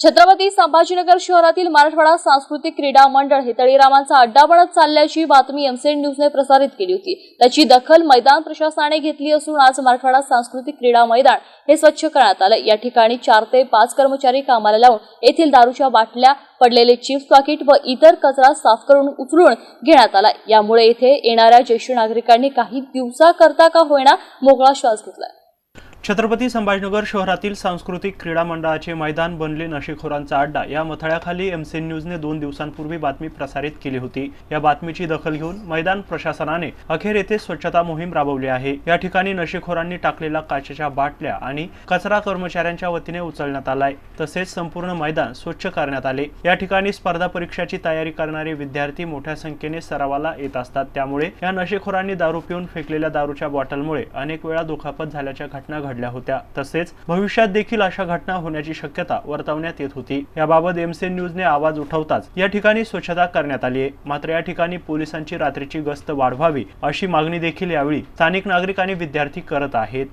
छत्रपती संभाजीनगर शहरातील मराठवाडा सांस्कृतिक क्रीडा मंडळ हे तळीरामांचा अड्डा बनत चालल्याची बातमी एमसेन न्यूजने प्रसारित केली होती. त्याची दखल मैदान प्रशासनाने घेतली असून आज मराठवाडा सांस्कृतिक क्रीडा मैदान हे स्वच्छ करण्यात आलं. या ठिकाणी चार ते पाच कर्मचारी कामाला लावून येथील दारूच्या बाटल्या पडलेले चिप्स पाकिट व इतर कचरा साफ करून उचलून घेण्यात आला. यामुळे येथे येणाऱ्या ज्येष्ठ नागरिकांनी काही दिवसाकरता का होईना मोकळा श्वास घेतलाय छत्रपती संभाजीनगर शहरातील सांस्कृतिक क्रीडा मंडळाचे मैदान बनले नशेखोरांचा अड्डा या मथळ्याखाली एम सी न्यूजने दोन दिवसांपूर्वी बातमी प्रसारित केली होती. या बातमीची दखल घेऊन मैदान प्रशासनाने अखेर येथे स्वच्छता मोहीम राबवली आहे. या ठिकाणी नशेखोरांनी टाकलेला काचेच्या बाटल्या आणि कचरा कर्मचाऱ्यांच्या वतीने उचलण्यात आलाय. तसेच संपूर्ण मैदान स्वच्छ करण्यात आले. या ठिकाणी स्पर्धा परीक्षाची तयारी करणारे विद्यार्थी मोठ्या संख्येने सरावाला येत असतात. त्यामुळे या नशेखोरांनी दारू पिऊन फेकलेल्या दारूच्या बॉटलमुळे अनेक वेळा दुखापत झाल्याच्या घटना घडल्या. होत्या. तसेच भविष्यात देखील अशा घटना होण्याची शक्यता वर्तवण्यात येत होती. याबाबत एमसेन न्यूजने आवाज उठवताच या ठिकाणी स्वच्छता करण्यात आली आहे. मात्र या ठिकाणी पोलिसांची रात्रीची गस्त वाढवावी अशी मागणी देखील यावेळी स्थानिक नागरिक आणि विद्यार्थी करत आहेत.